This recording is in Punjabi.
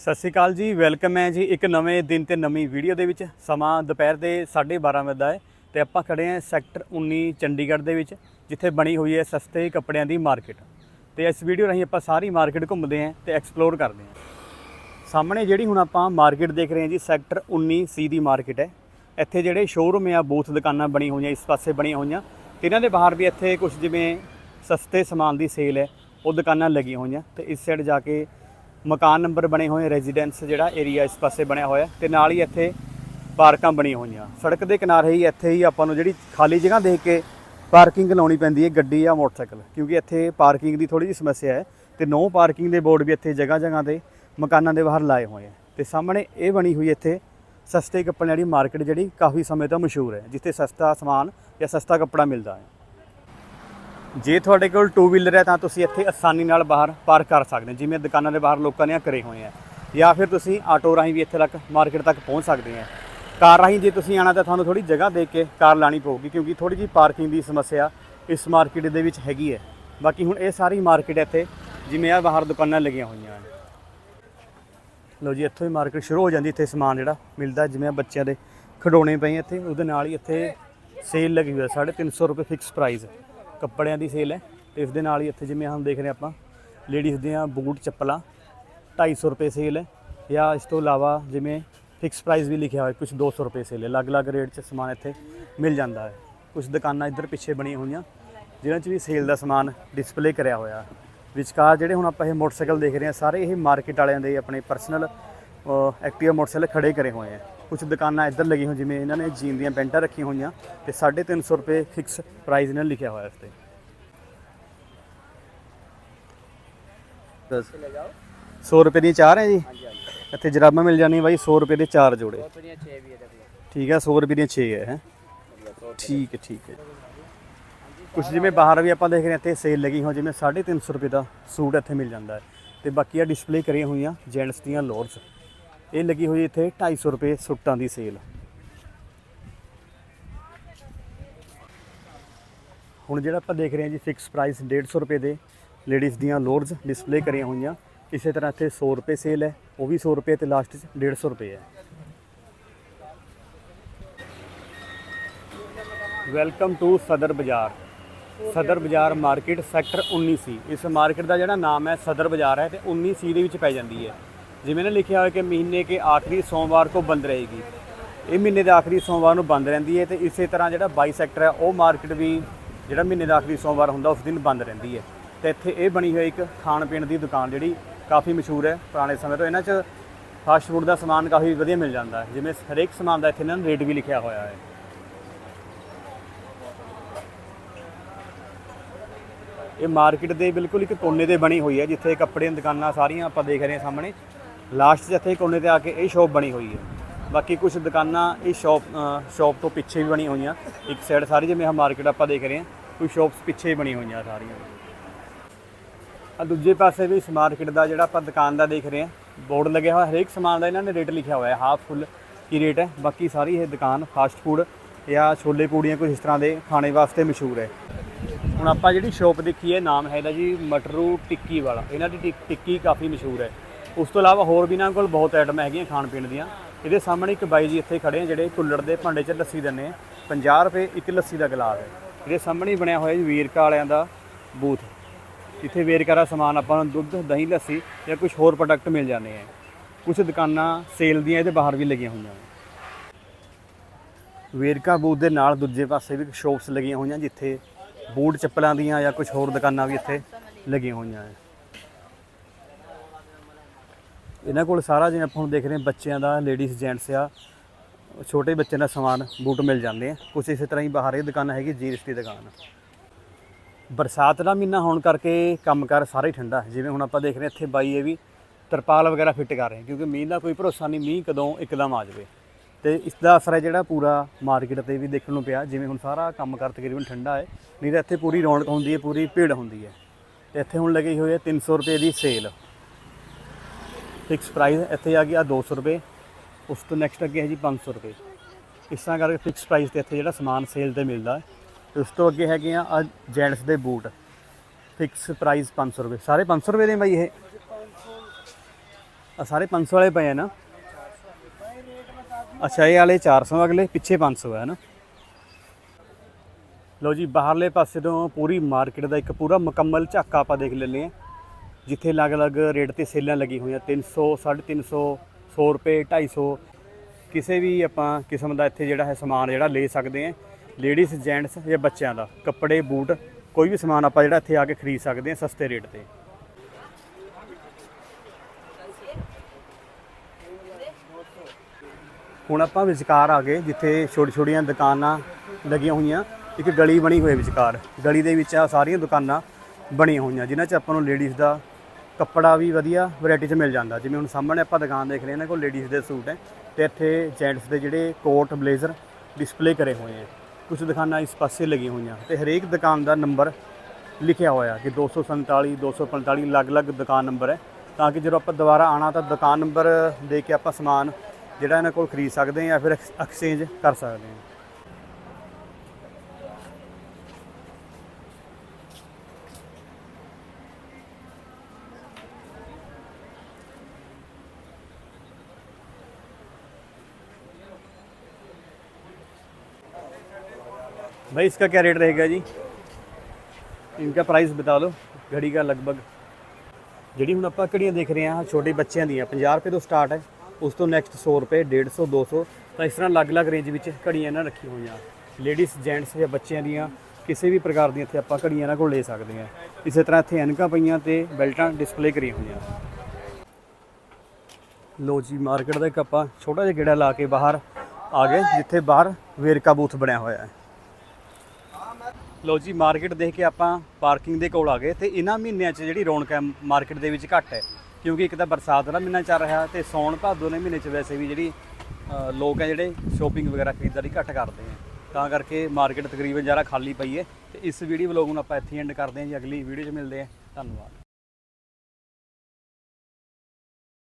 ਸਤਿ ਸ਼੍ਰੀ ਅਕਾਲ ਜੀ, ਵੈਲਕਮ ਹੈ ਜੀ ਇੱਕ ਨਵੇਂ ਦਿਨ ਤੇ ਨਵੀਂ ਵੀਡੀਓ ਦੇ ਵਿੱਚ। ਸਮਾਂ ਦੁਪਹਿਰ ਦੇ 12:30 ਵਜੇ ਦਾ ਹੈ ਤੇ ਆਪਾਂ ਖੜੇ ਹਾਂ ਸੈਕਟਰ 19 ਚੰਡੀਗੜ੍ਹ ਦੇ ਵਿੱਚ, ਜਿੱਥੇ ਬਣੀ ਹੋਈ ਹੈ ਸਸਤੇ ਕੱਪੜਿਆਂ ਦੀ ਮਾਰਕੀਟ। ਤੇ ਇਸ ਵੀਡੀਓ ਰਾਹੀਂ ਆਪਾਂ ਸਾਰੀ ਮਾਰਕੀਟ ਘੁੰਮਦੇ ਹਾਂ ਤੇ ਐਕਸਪਲੋਰ ਕਰਦੇ ਹਾਂ। ਸਾਹਮਣੇ ਜਿਹੜੀ ਹੁਣ ਆਪਾਂ ਮਾਰਕੀਟ ਦੇਖ ਰਹੇ ਹਾਂ ਜੀ, ਸੈਕਟਰ 19 ਸੀ ਦੀ ਮਾਰਕੀਟ ਹੈ। ਇੱਥੇ ਜਿਹੜੇ ਸ਼ੋਰੂਮ ਆ, ਬੂਥ ਦੁਕਾਨਾਂ ਬਣੀ ਹੋਈਆਂ, ਇਸ ਪਾਸੇ ਬਣੀਆਂ ਹੋਈਆਂ। ਤੇ ਇਹਨਾਂ ਦੇ ਬਾਹਰ ਵੀ ਇੱਥੇ ਕੁਝ ਜਿਵੇਂ ਸਸਤੇ ਸਮਾਨ ਦੀ ਸੇਲ ਹੈ, ਉਹ ਦੁਕਾਨਾਂ ਲੱਗੀਆਂ ਹੋਈਆਂ। ਤੇ ਇਸ ਸਾਈਡ ਜਾ ਕੇ ਮਕਾਨ ਨੰਬਰ ਬਣੇ ਹੋਏ ਰੈਜ਼ੀਡੈਂਸ ਜਿਹੜਾ ਏਰੀਆ ਇਸ ਪਾਸੇ ਬਣਿਆ ਹੋਇਆ ਤੇ ਨਾਲ ਹੀ ਇੱਥੇ ਪਾਰਕਾਂ ਬਣੀਆਂ ਹੋਈਆਂ। ਸੜਕ ਦੇ ਕਿਨਾਰੇ ਹੀ ਇੱਥੇ ਹੀ ਆਪਾਂ ਨੂੰ ਜਿਹੜੀ ਖਾਲੀ ਜਗ੍ਹਾ ਦੇਖ ਕੇ ਪਾਰਕਿੰਗ ਲਾਉਣੀ ਪੈਂਦੀ ਹੈ, ਗੱਡੀ ਜਾਂ ਮੋਟਰਸਾਈਕਲ, ਕਿਉਂਕਿ ਇੱਥੇ ਪਾਰਕਿੰਗ ਦੀ ਥੋੜੀ ਜਿਹੀ ਸਮੱਸਿਆ ਹੈ ਤੇ ਨੋ ਪਾਰਕਿੰਗ ਦੇ ਬੋਰਡ ਵੀ ਇੱਥੇ ਜਗ੍ਹਾ ਜਗ੍ਹਾ ਤੇ ਮਕਾਨਾਂ ਦੇ ਬਾਹਰ ਲਾਏ ਹੋਏ ਆ ਤੇ ਸਾਹਮਣੇ ਇਹ ਬਣੀ ਹੋਈ ਇੱਥੇ ਸਸਤੇ ਕੱਪੜਿਆਂ ਵਾਲੀ ਮਾਰਕੀਟ ਜਿਹੜੀ ਕਾਫੀ ਸਮੇਂ ਤੋਂ ਮਸ਼ਹੂਰ ਹੈ, ਜਿੱਥੇ ਸਸਤਾ ਸਮਾਨ ਜਾਂ ਸਸਤਾ ਕੱਪੜਾ ਮਿਲਦਾ ਹੈ। ਜੇ ਤੁਹਾਡੇ ਕੋਲ ਟੂ ਵੀਲਰ ਹੈ ਤਾਂ ਤੁਸੀਂ ਇੱਥੇ ਆਸਾਨੀ ਨਾਲ ਬਾਹਰ ਪਾਰਕ ਕਰ ਸਕਦੇ ਹੋ। ਜਿਵੇਂ ਦੁਕਾਨਾਂ ਦੇ ਬਾਹਰ ਲੋਕਾਂ ਨੇ ਆਹ ਕਰੇ ਹੋਏ ਆ। ਜਾਂ ਫਿਰ ਤੁਸੀਂ ਆਟੋ ਰਾਹੀਂ ਵੀ ਇੱਥੇ ਤੱਕ ਮਾਰਕੀਟ ਤੱਕ ਪਹੁੰਚ ਸਕਦੇ ਆ। ਕਾਰ ਰਾਹੀਂ ਜੇ ਤੁਸੀਂ ਆਣਾ ਤਾਂ ਤੁਹਾਨੂੰ ਥੋੜੀ ਜਗ੍ਹਾ ਦੇ ਕੇ ਕਾਰ ਲਾਣੀ ਪਊਗੀ, ਕਿਉਂਕਿ ਥੋੜੀ ਜਿਹੀ ਪਾਰਕਿੰਗ ਦੀ ਸਮੱਸਿਆ ਇਸ ਮਾਰਕੀਟ ਦੇ ਵਿੱਚ ਹੈਗੀ ਹੈ। ਬਾਕੀ ਹੁਣ ਇਹ ਸਾਰੀ ਮਾਰਕੀਟ ਇੱਥੇ, ਜਿਵੇਂ ਆ ਬਾਹਰ ਦੁਕਾਨਾਂ ਲੱਗੀਆਂ ਹੋਈਆਂ ਹਨ ਲੋ ਜੀ, ਇੱਥੋਂ ਹੀ ਮਾਰਕੀਟ ਸ਼ੁਰੂ ਹੋ ਜਾਂਦੀ, ਇੱਥੇ ਸਮਾਨ ਜਿਹੜਾ ਮਿਲਦਾ, ਜਿਵੇਂ ਬੱਚਿਆਂ ਦੇ ਖਿਡੌਣੇ ਪਏ ਇੱਥੇ, ਉਹਦੇ ਨਾਲ ਹੀ ਇੱਥੇ ਸੇਲ ਲੱਗੀ ਹੋਈ ਹੈ 350 ਰੁਪਏ ਫਿਕਸ ਪ੍ਰਾਈਸ ਕੱਪੜਿਆਂ ਦੀ ਸੇਲ ਹੈ ਤੇ ਇਸ ਦੇ ਨਾਲ ਹੀ ਇੱਥੇ ਜਿਵੇਂ ਹੁਣ ਦੇਖ ਰਹੇ ਆਪਾਂ ਲੇਡੀਜ਼ ਦੀਆਂ ਬੂਟ, ਚੱਪਲਾਂ 250 ਰੁਪਏ ਸੇਲ ਹੈ ਜਾਂ ਇਸ ਤੋਂ ਇਲਾਵਾ ਜਿਵੇਂ ਫਿਕਸ ਪ੍ਰਾਈਸ ਵੀ ਲਿਖਿਆ ਹੋਇਆ ਕੁਝ 200 ਰੁਪਏ ਸੇਲ ਹੈ। ਅਲੱਗ-ਅਲੱਗ ਰੇਟ 'ਚ ਸਮਾਨ ਇੱਥੇ ਮਿਲ ਜਾਂਦਾ ਹੈ। ਕੁਝ ਦੁਕਾਨਾਂ ਇੱਧਰ ਪਿੱਛੇ ਬਣੀਆਂ ਹੋਈਆਂ ਜਿਨ੍ਹਾਂ 'ਚ ਵੀ ਸੇਲ ਦਾ ਸਮਾਨ ਡਿਸਪਲੇ ਕਰਿਆ ਹੋਇਆ। ਵਿਚਕਾਰ ਜਿਹੜੇ ਹੁਣ ਆਪਾਂ ਇਹ ਮੋਟਰਸਾਈਕਲ ਦੇਖ ਰਹੇ ਹਾਂ, ਸਾਰੇ ਇਹ ਮਾਰਕੀਟ ਵਾਲਿਆਂ ਦੇ ਆਪਣੇ ਪਰਸਨਲ ਐਕਟਿਵਾ ਮੋਟਰਸਾਈਕਲ ਖੜੇ ਕਰੇ ਹੋਏ ਆ। ਕੁਝ ਦੁਕਾਨਾਂ ਇੱਧਰ ਲੱਗੀਆਂ ਹੋਈਆਂ ਜਿਵੇਂ ਇਹਨਾਂ ਨੇ ਜੀਨ ਦੀਆਂ ਪੈਂਟਾਂ ਰੱਖੀਆਂ ਹੋਈਆਂ ਤੇ 350 ਰੁਪਏ ਫਿਕਸ ਪ੍ਰਾਈਸ ਇਹਨਾਂ ਲਿਖਿਆ ਹੋਇਆ ਇਸ ਤੇ। ਦਸ। 100 ਰੁਪਏ ਦੀਆਂ ਚਾਰ ਹੈ ਜੀ? ਇੱਥੇ ਜਰਾਬਾਂ ਮਿਲ ਜਾਣੀਆਂ ਬਾਈ 100 ਰੁਪਏ ਦੇ ਚਾਰ ਜੋੜੇ। ਠੀਕ ਹੈ 100 ਰੁਪਏ ਦੀਆਂ 6 ਹੈ ਹੈਂ। ਠੀਕ ਹੈ ਠੀਕ ਹੈ। ਕੁਝ ਜਿਵੇਂ ਬਾਹਰ ਵੀ ਆਪਾਂ ਦੇਖ ਰਹੇ ਹਾਂ ਇੱਥੇ ਸੇਲ ਲੱਗੀ ਹੋ ਜਿਵੇਂ 350 ਰੁਪਏ ਦਾ ਸੂਟ ਇੱਥੇ ਮਿਲ ਜਾਂਦਾ ਹੈ। ਤੇ ਬਾਕੀ ਆ ਡਿਸਪਲੇ ਕਰੀਆਂ ਹੋਈਆਂ ਜੈਂਟਸ ਦੀਆਂ ਲੋਅਰਸ ਇਹ ਲੱਗੀ ਹੋਈ ਇੱਥੇ 250 ਰੁਪਏ ਸੁੱਟਾਂ ਦੀ ਸੇਲ। ਹੁਣ ਜਿਹੜਾ ਆਪਾਂ ਦੇਖ ਰਹੇ ਹਾਂ ਜੀ ਫਿਕਸ ਪ੍ਰਾਈਸ 150 ਰੁਪਏ ਦੇ ਲੇਡੀਜ਼ ਦੀਆਂ ਲੋਅਰਸ ਡਿਸਪਲੇ ਕਰੀਆਂ ਹੋਈਆਂ। ਇਸੇ ਤਰ੍ਹਾਂ ਇੱਥੇ 100 ਰੁਪਏ ਸੇਲ ਹੈ, ਉਹ ਵੀ 100 ਰੁਪਏ ਤੇ ਲਾਸਟ 'ਚ 150 ਰੁਪਏ ਹੈ। ਵੈਲਕਮ ਟੂ ਸਦਰ ਬਾਜ਼ਾਰ। ਸਦਰ ਬਾਜ਼ਾਰ ਮਾਰਕੀਟ ਸੈਕਟਰ 19 ਸੀ ਇਸ ਮਾਰਕੀਟ ਦਾ ਜਿਹੜਾ ਨਾਮ ਹੈ ਸਦਰ ਬਾਜ਼ਾਰ ਹੈ ਤੇ 19 ਸੀ ਦੇ ਵਿੱਚ ਪੈ ਜਾਂਦੀ ਹੈ। ਜਿਵੇਂ ਨੇ ਲਿਖਿਆ ਹੋਇਆ ਕਿ ਮਹੀਨੇ ਕੇ ਆਖਰੀ ਸੋਮਵਾਰ ਕੋ ਬੰਦ ਰਹੇਗੀ। ਇਹ ਮਹੀਨੇ ਦੇ ਆਖਰੀ ਸੋਮਵਾਰ ਨੂੰ ਬੰਦ ਰਹਿੰਦੀ ਹੈ ਤੇ ਇਸੇ ਤਰ੍ਹਾਂ ਜਿਹੜਾ 22 ਸੈਕਟਰ ਹੈ, ਉਹ ਮਾਰਕੀਟ ਵੀ ਜਿਹੜਾ ਮਹੀਨੇ ਦਾ ਆਖਰੀ ਸੋਮਵਾਰ ਹੁੰਦਾ, ਉਸ ਦਿਨ ਬੰਦ ਰਹਿੰਦੀ ਹੈ। ਤੇ ਇੱਥੇ ਇਹ ਬਣੀ ਹੋਈ ਇੱਕ ਖਾਣ ਪੀਣ ਦੀ ਦੁਕਾਨ ਜਿਹੜੀ ਕਾਫੀ ਮਸ਼ਹੂਰ ਹੈ ਪੁਰਾਣੇ ਸਮੇਂ ਤੋਂ। ਇਹਨਾਂ 'ਚ ਫਾਸਟ ਫੂਡ ਦਾ ਸਮਾਨ ਕਾਫੀ ਵਧੀਆ ਮਿਲ ਜਾਂਦਾ ਹੈ। ਜਿਵੇਂ ਹਰੇਕ ਸਮਾਨ ਦਾ ਇੱਥੇ ਇਹਨਾਂ ਨੇ ਰੇਟ ਵੀ ਲਿਖਿਆ ਹੋਇਆ ਹੈ। ਇਹ ਮਾਰਕੀਟ ਦੇ ਬਿਲਕੁਲ ਇੱਕ ਕੋਨੇ ਤੇ ਬਣੀ ਹੋਈ ਹੈ, ਜਿੱਥੇ ਕੱਪੜੇ ਦੀਆਂ ਦੁਕਾਨਾਂ ਸਾਰੀਆਂ ਆਪਾਂ ਦੇਖ ਰਹੇ ਹਾਂ ਸਾਹਮਣੇ। ਲਾਸਟ 'ਚ ਇੱਥੇ ਕੋਨੇ ਤੇ ਆ ਕੇ ਇਹ ਸ਼ਾਪ ਬਣੀ ਹੋਈ ਹੈ। ਬਾਕੀ ਕੁਝ ਦੁਕਾਨਾਂ ਇਹ ਸ਼ਾਪ ਸ਼ਾਪ ਤੋਂ ਪਿੱਛੇ ਵੀ ਬਣੀ ਹੋਈਆਂ। ਇੱਕ ਸਾਈਡ ਸਾਰੀ ਜਿਵੇਂ ਆ ਮਾਰਕੀਟ ਆਪਾਂ ਦੇਖ ਰਹੇ ਹਾਂ ਕੁਝ ਸ਼ਾਪਸ ਪਿੱਛੇ ਹੀ ਬਣੀ ਹੋਈਆਂ ਸਾਰੀਆਂ। ਆ ਦੂਜੇ ਪਾਸੇ ਵੀ ਇਸ ਮਾਰਕੀਟ ਦਾ ਜਿਹੜਾ ਆਪਾਂ ਦੁਕਾਨ ਦਾ ਦੇਖ ਰਹੇ ਹਾਂ ਬੋਰਡ ਲੱਗਿਆ ਹੋਇਆ, ਹਰੇਕ ਸਮਾਨ ਦਾ ਇਹਨਾਂ ਨੇ ਰੇਟ ਲਿਖਿਆ ਹੋਇਆ ਹੈ ਹਾਫ ਫੁੱਲ ਕੀ ਰੇਟ ਹੈ। ਬਾਕੀ ਸਾਰੀ ਇਹ ਦੁਕਾਨ ਫਾਸਟ ਫੂਡ ਜਾਂ ਛੋਲੇ ਪੂੜੀਆਂ ਕੁਝ ਇਸ ਤਰ੍ਹਾਂ ਦੇ ਖਾਣੇ ਵਾਸਤੇ ਮਸ਼ਹੂਰ ਹੈ। ਹੁਣ ਆਪਾਂ ਜਿਹੜੀ ਸ਼ੋਪ ਦੇਖੀ ਹੈ, ਨਾਮ ਹੈ ਇਹਦਾ ਜੀ ਮਟਰੂ ਟਿੱਕੀ ਵਾਲਾ। ਇਹਨਾਂ ਦੀ ਟਿ- ਟਿੱਕੀ ਕਾਫੀ ਮਸ਼ਹੂਰ ਹੈ। ਉਸ ਤੋਂ ਇਲਾਵਾ ਹੋਰ ਵੀ ਇਹਨਾਂ ਕੋਲ ਬਹੁਤ ਆਈਟਮ ਹੈਗੀਆਂ ਖਾਣ ਪੀਣ ਦੀਆਂ। ਇਹਦੇ ਸਾਹਮਣੇ ਇੱਕ ਬਾਈ ਜੀ ਇੱਥੇ ਖੜੇ ਆ, ਜਿਹੜੇ ਕੁੱਲੜ ਦੇ ਭਾਂਡੇ 'ਚ ਲੱਸੀ ਦਿੰਦੇ ਆ। 50 ਰੁਪਏ ਇੱਕ ਲੱਸੀ ਦਾ ਗਲਾਸ ਹੈ। ਇਹਦੇ ਸਾਹਮਣੇ ਹੀ ਬਣਿਆ ਹੋਇਆ ਜੀ ਵੀਰਕਾ ਵਾਲਿਆਂ ਦਾ ਬੂਥ। ਇੱਥੇ ਵੇਰਕਾ ਦਾ ਸਮਾਨ ਆਪਾਂ ਨੂੰ ਦੁੱਧ, ਦਹੀਂ, ਲੱਸੀ ਜਾਂ ਕੁਝ ਹੋਰ ਪ੍ਰੋਡਕਟ ਮਿਲ ਜਾਂਦੇ ਆ। ਕੁਝ ਦੁਕਾਨਾਂ ਸੇਲ ਦੀਆਂ ਇਹਦੇ ਬਾਹਰ ਵੀ ਲੱਗੀਆਂ ਹੋਈਆਂ ਵੇਰਕਾ ਬੂਥ ਦੇ ਨਾਲ ਦੂਜੇ ਪਾਸੇ ਵੀ ਸ਼ੋਪਸ ਲੱਗੀਆਂ ਹੋਈਆਂ, ਜਿੱਥੇ ਬੂਟ ਚੱਪਲਾਂ ਦੀਆਂ ਜਾਂ ਕੁਝ ਹੋਰ ਦੁਕਾਨਾਂ ਵੀ ਇੱਥੇ ਲੱਗੀਆਂ ਹੋਈਆਂ ਹੈ ਇਹਨਾਂ ਕੋਲ ਸਾਰਾ ਜਿਵੇਂ ਆਪਾਂ ਹੁਣ ਦੇਖ ਰਹੇ ਹਾਂ ਬੱਚਿਆਂ ਦਾ ਲੇਡੀਜ਼ ਜੈਂਟਸ ਆ, ਛੋਟੇ ਬੱਚਿਆਂ ਦਾ ਸਮਾਨ ਬੂਟ ਮਿਲ ਜਾਂਦੇ ਆ। ਕੁਝ ਇਸੇ ਤਰ੍ਹਾਂ ਹੀ ਬਾਹਰ ਇਹ ਦੁਕਾਨ ਹੈਗੀ ਜੀਨਸ ਦੀ ਦੁਕਾਨ। ਬਰਸਾਤ ਦਾ ਮਹੀਨਾ ਹੋਣ ਕਰਕੇ ਕੰਮਕਾਰ ਸਾਰਾ ਹੀ ਠੰਡਾ ਜਿਵੇਂ ਹੁਣ ਆਪਾਂ ਦੇਖ ਰਹੇ ਹਾਂ ਇੱਥੇ ਬਾਈ ਇਹ ਵੀ ਤਰਪਾਲ ਵਗੈਰਾ ਫਿੱਟ ਕਰ ਰਹੇ ਕਿਉਂਕਿ ਮੀਂਹ ਦਾ ਕੋਈ ਭਰੋਸਾ ਨਹੀਂ, ਮੀਂਹ ਕਦੋਂ ਇੱਕਦਮ ਆ ਜਾਵੇ। ਤੇ ਇਸ ਦਾ ਅਸਰ ਹੈ ਜਿਹੜਾ ਪੂਰਾ ਮਾਰਕੀਟ ਤੇ ਵੀ ਦੇਖਣ ਨੂੰ ਪਿਆ। ਜਿਵੇਂ ਹੁਣ ਸਾਰਾ ਕੰਮਕਾਰ ਤਕਰੀਬਨ ਠੰਡਾ ਹੈ, ਨਹੀਂ ਤਾਂ ਇੱਥੇ ਪੂਰੀ ਰੌਣਕ ਹੁੰਦੀ ਹੈ, ਪੂਰੀ ਭੀੜ ਹੁੰਦੀ ਹੈ। ਤੇ ਇੱਥੇ ਹੁਣ ਲੱਗੀ ਹੋਈ ਹੈ 300 ਰੁਪਏ ਦੀ ਸੇਲ। ਫਿਕਸ ਪ੍ਰਾਈਸ ਇੱਥੇ ਆ ਗਿਆ 200 ਰੁਪਏ। ਉਸ ਤੋਂ ਨੈਕਸਟ ਅੱਗੇ ਹੈ ਜੀ 500 ਰੁਪਏ। ਇਸ ਤਰ੍ਹਾਂ ਕਰਕੇ ਫਿਕਸ ਪ੍ਰਾਈਸ ਤੇ ਇੱਥੇ ਜਿਹੜਾ ਸਮਾਨ ਸੇਲ ਤੇ ਮਿਲਦਾ ਹੈ। ਉਸ ਤੋਂ ਅੱਗੇ ਹੈਗੇ ਆ ਜੈਂਟਸ ਦੇ ਬੂਟ ਫਿਕਸ ਪ੍ਰਾਈਸ 500 ਰੁਪਏ। ਸਾਰੇ 500 ਰੁਪਏ ਦੇ ਬਾਈ ਇਹ। ਆ ਸਾਰੇ 500 ਵਾਲੇ ਪਏ ਆ ਨਾ। ਅੱਛਾ, ਇਹ ਵਾਲੇ 400 ਅਗਲੇ ਪਿੱਛੇ 500 ਹੈ ਨਾ। ਲੋ ਜੀ, ਬਾਹਰਲੇ ਪਾਸੇ ਤੋਂ ਪੂਰੀ ਮਾਰਕੀਟ ਦਾ ਇੱਕ ਪੂਰਾ ਮੁਕੰਮਲ ਝਾਕਾ ਆਪਾਂ ਦੇਖ ਲੈਂਦੇ ਹਾਂ। ਜਿੱਥੇ ਅਲੱਗ-ਅਲੱਗ ਰੇਟ ਤੇ ਸੇਲਾਂ ਲੱਗੀਆਂ ਹੋਈਆਂ 300 350 100 ਰੁਪਏ 250 ਕਿਸੇ ਵੀ ਆਪਾਂ ਕਿਸਮ ਦਾ ਇੱਥੇ ਜਿਹੜਾ ਹੈ ਸਮਾਨ ਜਿਹੜਾ ਲੈ ਸਕਦੇ ਹਾਂ ਲੇਡੀਜ਼ ਜੈਂਟਸ ਜਾਂ ਬੱਚਿਆਂ ਦਾ, ਕੱਪੜੇ, ਬੂਟ, ਕੋਈ ਵੀ ਸਮਾਨ ਆਪਾਂ ਜਿਹੜਾ ਇੱਥੇ ਆ ਕੇ ਖਰੀਦ ਸਕਦੇ ਹਾਂ ਸਸਤੇ ਰੇਟ ਤੇ। ਹੁਣ ਆਪਾਂ ਵਿਚਕਾਰ ਆ ਗਏ, ਜਿੱਥੇ ਛੋਟੀ ਛੋਟੀਆਂ ਦੁਕਾਨਾਂ ਲੱਗੀਆਂ ਹੋਈਆਂ, ਇੱਕ ਗਲੀ ਬਣੀ ਹੋਈ ਵਿਚਕਾਰ। ਗਲੀ ਦੇ ਵਿੱਚ ਆ ਸਾਰੀਆਂ ਦੁਕਾਨਾਂ ਬਣੀਆਂ ਹੋਈਆਂ, ਜਿਨ੍ਹਾਂ 'ਚ ਆਪਾਂ ਨੂੰ ਲੇਡੀਜ਼ ਦਾ ਕੱਪੜਾ ਵੀ ਵਧੀਆ ਵੈਰਾਈਟੀ 'ਚ ਮਿਲ ਜਾਂਦਾ। ਜਿਵੇਂ ਹੁਣ ਸਾਹਮਣੇ ਆਪਾਂ ਦੁਕਾਨ ਦੇਖ ਰਹੇ ਹਾਂ ਇਹਨਾਂ ਕੋਲ ਲੇਡੀਜ਼ ਦੇ ਸੂਟ ਹੈ ਤੇ ਇੱਥੇ ਜੈਂਟਸ ਦੇ ਜਿਹੜੇ ਕੋਟ ਬਲੇਜ਼ਰ ਡਿਸਪਲੇ ਕਰੇ ਹੋਏ ਹੈ। ਕੁਝ ਦੁਕਾਨਾਂ ਇਸ ਪਾਸੇ ਲੱਗੀਆਂ ਹੋਈਆਂ ਤੇ ਹਰੇਕ ਦੁਕਾਨ ਦਾ ਨੰਬਰ ਲਿਖਿਆ ਹੋਇਆ ਕਿ 247 245 ਅਲੱਗ-ਅਲੱਗ ਦੁਕਾਨ ਨੰਬਰ ਹੈ। ਤਾਂ ਕਿ ਜਦੋਂ ਆਪਾਂ ਦੁਬਾਰਾ ਆਣਾ ਤਾਂ ਦੁਕਾਨ ਨੰਬਰ ਦੇ ਕੇ ਆਪਾਂ ਸਮਾਨ ਜਿਹੜਾ ਇਹਨਾਂ ਕੋਲ ਖਰੀਦ ਸਕਦੇ ਹਾਂ ਜਾਂ ਫਿਰ ਐਕਸਚੇਂਜ ਕਰ ਸਕਦੇ ਹਾਂ। भाई इसका क्या रेट रहेगा जी इनका प्राइस बता दो घड़ी का लगभग ਜਿਹੜੀ ਹੁਣ ਆਪਾਂ ਘੜੀਆਂ ਦੇਖ ਰਹੇ ਹਾਂ ਛੋਟੇ ਬੱਚਿਆਂ ਦੀਆਂ 50 ਰੁਪਏ ਤੋਂ ਸਟਾਰਟ ਹੈ ਉਸ ਤੋਂ ਨੈਕਸਟ 100 ਰੁਪਏ 150 200 ਤਾਂ ਇਸ ਤਰ੍ਹਾਂ ਅਲੱਗ-ਅਲੱਗ ਰੇਂਜ ਵਿੱਚ ਘੜੀਆਂ ਇਹਨਾਂ ਰੱਖੀਆਂ ਹੋਈਆਂ ਲੇਡੀਜ਼ ਜੈਂਟਸ ਜਾਂ ਬੱਚਿਆਂ ਦੀਆਂ ਕਿਸੇ ਵੀ ਪ੍ਰਕਾਰ ਦੀਆਂ ਇੱਥੇ ਆਪਾਂ ਘੜੀਆਂ ਇਹਨਾਂ ਕੋਲ ਲੈ ਸਕਦੇ ਹਾਂ ਇਸੇ ਤਰ੍ਹਾਂ ਇੱਥੇ ਐਨਕਾਂ ਪਈਆਂ ਤੇ ਬੈਲਟਾਂ ਡਿਸਪਲੇ ਕਰੀਆਂ ਹੋਈਆਂ ਲੋ ਜੀ ਮਾਰਕੀਟ ਦਾ ਇੱਕ ਆਪਾਂ ਛੋਟਾ ਜਿਹਾ ਗੇੜਾ ਲਾ ਕੇ ਬਾਹਰ ਆ ਗਏ ਜਿੱਥੇ ਬਾਹਰ ਵੇਰਕਾ ਬੂਥ ਬਣਿਆ ਹੋਇਆ ਹੈ ਲੋ ਜੀ ਮਾਰਕੀਟ ਦੇਖ ਕੇ ਆਪਾਂ ਪਾਰਕਿੰਗ ਦੇ ਕੋਲ ਆ ਗਏ ਤੇ ਇਹਨਾਂ ਮਹੀਨਿਆਂ 'ਚ ਜਿਹੜੀ ਰੌਣਕ ਹੈ ਮਾਰਕੀਟ ਦੇ ਵਿੱਚ ਘੱਟ ਹੈ। ਕਿਉਂਕਿ ਇੱਕ ਤਾਂ ਬਰਸਾਤ ਦਾ ਮਹੀਨਾ ਚੱਲ ਰਿਹਾ ਤੇ ਸੌਣ ਭਾਦੋ ਦੇ ਮਹੀਨੇ 'ਚ ਵੈਸੇ ਵੀ ਜਿਹੜੀ ਲੋਕ ਹੈ ਜਿਹੜੇ ਸ਼ੋਪਿੰਗ ਵਗੈਰਾ ਖਰੀਦਦਾਰੀ ਘੱਟ ਕਰਦੇ ਆ ਤਾਂ ਕਰਕੇ ਮਾਰਕੀਟ ਤਕਰੀਬਨ ਜ਼ਿਆਦਾ ਖਾਲੀ ਪਈ ਹੈ ਤੇ ਇਸ ਵੀਡੀਓ ਵਲੋਗ ਨੂੰ ਆਪਾਂ ਇੱਥੇ ਐਂਡ ਕਰਦੇ ਹਾਂ ਜੀ। ਅਗਲੀ ਵੀਡੀਓ 'ਚ ਮਿਲਦੇ ਹਾਂ। ਧੰਨਵਾਦ।